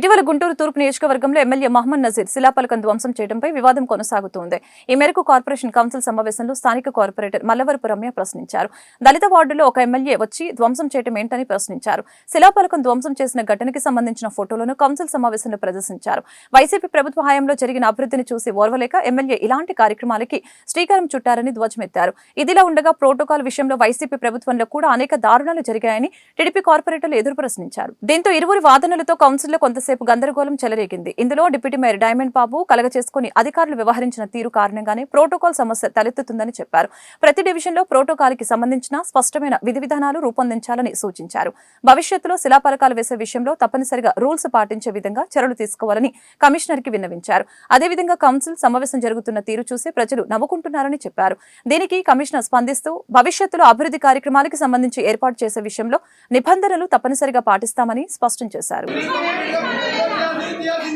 ఇటీవల గుంటూరు తూర్పు నియోజకవర్గంలో ఎమ్మెల్యే మహమ్మద్ నజీర్ శిలాపలకం ధ్వంసం చేయడంపై వివాదం కొనసాగుతోంది. ఈ మేరకు కార్పొరేషన్ కౌన్సిల్ సమావేశంలో స్థానిక కార్పొరేటర్ మల్లవరపు రమ్య ప్రశ్నించారు. దళిత వార్డులో ఒక ఎమ్మెల్యే వచ్చి ధ్వంసం చేయడం ఏంటని ప్రశ్నించారు. శిలాపలకం ధ్వంసం చేసిన ఘటనకి సంబంధించిన ఫోటోలను కౌన్సిల్ సమావేశంలో ప్రదర్శించారు. వైసీపీ ప్రభుత్వ హయాంలో జరిగిన అభివృద్ధిని చూసి ఓర్వలేక ఎమ్మెల్యే ఇలాంటి కార్యక్రమాలకి శ్రీకారం చుట్టారని ధ్వజమెత్తారు. ఇదిలా ఉండగా ప్రోటోకాల్ విషయంలో వైసీపీ ప్రభుత్వంలో కూడా అనేక దారుణాలు జరిగాయని టీడీపీ కార్పొరేటర్లు ఎదురు ప్రశ్నించారు. దీంతో ఇరువురి వాదనలతో కౌన్సిల్లో కాసేపు గందరగోళం చెలరేగింది. ఇందులో డిప్యూటీ మేయర్ డైమండ్ బాబు కలగ చేసుకుని అధికారులు వ్యవహరించిన తీరు కారణంగానే ప్రోటోకాల్ సమస్య తలెత్తుతుందని చెప్పారు. ప్రతి డివిజన్లో ప్రోటోకాల్కి సంబంధించిన స్పష్టమైన విధి విధానాలు రూపొందించాలని సూచించారు. భవిష్యత్తులో శిలాపలకాలు వేసే విషయంలో తప్పనిసరిగా రూల్స్ పాటించే విధంగా చర్యలు తీసుకోవాలని కమిషనర్కి విన్నవించారు. అదేవిధంగా కౌన్సిల్ సమావేశం జరుగుతున్న తీరు చూసి ప్రజలు నవ్వుకుంటున్నారని చెప్పారు. దీనికి కమిషనర్ స్పందిస్తూ భవిష్యత్తులో అభివృద్ధి కార్యక్రమాలకు సంబంధించి ఏర్పాటు చేసే విషయంలో నిబంధనలు తప్పనిసరిగా పాటిస్తామని స్పష్టం చేశారు. Amém.